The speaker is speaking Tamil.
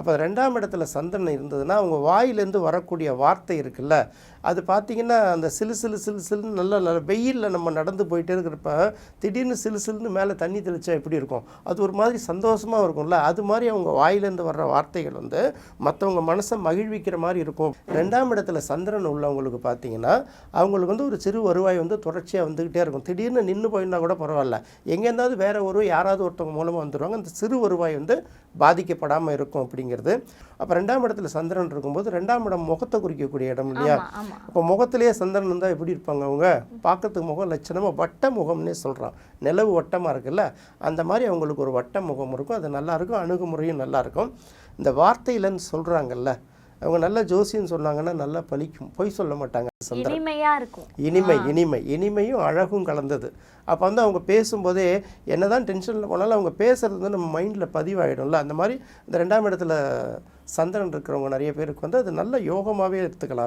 அப்போ ரெண்டாம் இடத்துல சந்திரன் இருந்ததுன்னா அவங்க வாயிலேருந்து வரக்கூடிய வார்த்தை இருக்குல்ல அது பார்த்தீங்கன்னா அந்த சிலு சிலு சிலு சிலுன்னு நல்ல நல்ல வெயிலில் நம்ம நடந்து போயிட்டே இருக்கிறப்ப திடீர்னு சிலு சிலுன்னு மேலே தண்ணி தெளிச்சா எப்படி இருக்கும்? அது ஒரு மாதிரி சந்தோஷமாக இருக்கும்ல. அது மாதிரி அவங்க வாயிலேருந்து வர்ற வார்த்தைகள் வந்து மற்றவங்க மனசை மகிழ்விக்கிற மாதிரி இருக்கும். ரெண்டாம் இடத்துல சந்திரன் உள்ளவங்களுக்கு பார்த்தீங்கன்னா அவங்களுக்கு வந்து ஒரு சிறு வருவாய் வந்து தொடர்ச்சியாக வந்துக்கிட்டே இருக்கும். திடீர்னு நின்று போயிருந்தால் கூட பரவாயில்ல. எங்கேருந்தாவது வேறு ஒரு யாராவது ஒருத்தவங்க மூலமாக வந்துடுவாங்க அந்த சிறு வருவாய் வந்து பாதிக்கப்படாமல் இருக்கும் அப்படிங்கிறது. அப்போ ரெண்டாம் இடத்துல சந்திரன் இருக்கும்போது ரெண்டாம் இடம் முகத்தை குறிக்கக்கூடிய இடம் இல்லையா? அப்போ முகத்திலேயே சந்திரன் இருந்தால் எப்படி இருப்பாங்க அவங்க? பார்க்கறதுக்கு முகம் லட்சணமாக வட்ட முகம்னே சொல்கிறான் நிலவு வட்டமாக இருக்குல்ல? அந்த மாதிரி அவங்களுக்கு ஒரு வட்ட முகம் இருக்கும். அது நல்லா இருக்கும். அணுகுமுறையும் நல்லா இருக்கும். இந்த வார்த்தையிலன்னு சொல்கிறாங்கல்ல அவங்க நல்ல ஜோசியம் சொன்னாங்கன்னா நல்லா பலிக்கும் பொய் சொல்ல மாட்டாங்க சந்திரன். இனிமையா இருக்கும். இனிமை இனிமை. இனிமையும் அழகும் கலந்தது. அப்போ வந்து அவங்க பேசும்போதே என்னதான் டென்ஷனில் போனாலும் அவங்க பேசுறது வந்து நம்ம மைண்டில் பதிவாயிடும்ல. அந்த மாதிரி இந்த ரெண்டாம் இடத்துல சந்திரன் இருக்கிறவங்க நிறைய பேருக்கு வந்து அது நல்ல யோகமாகவே எடுத்துக்கலாம்.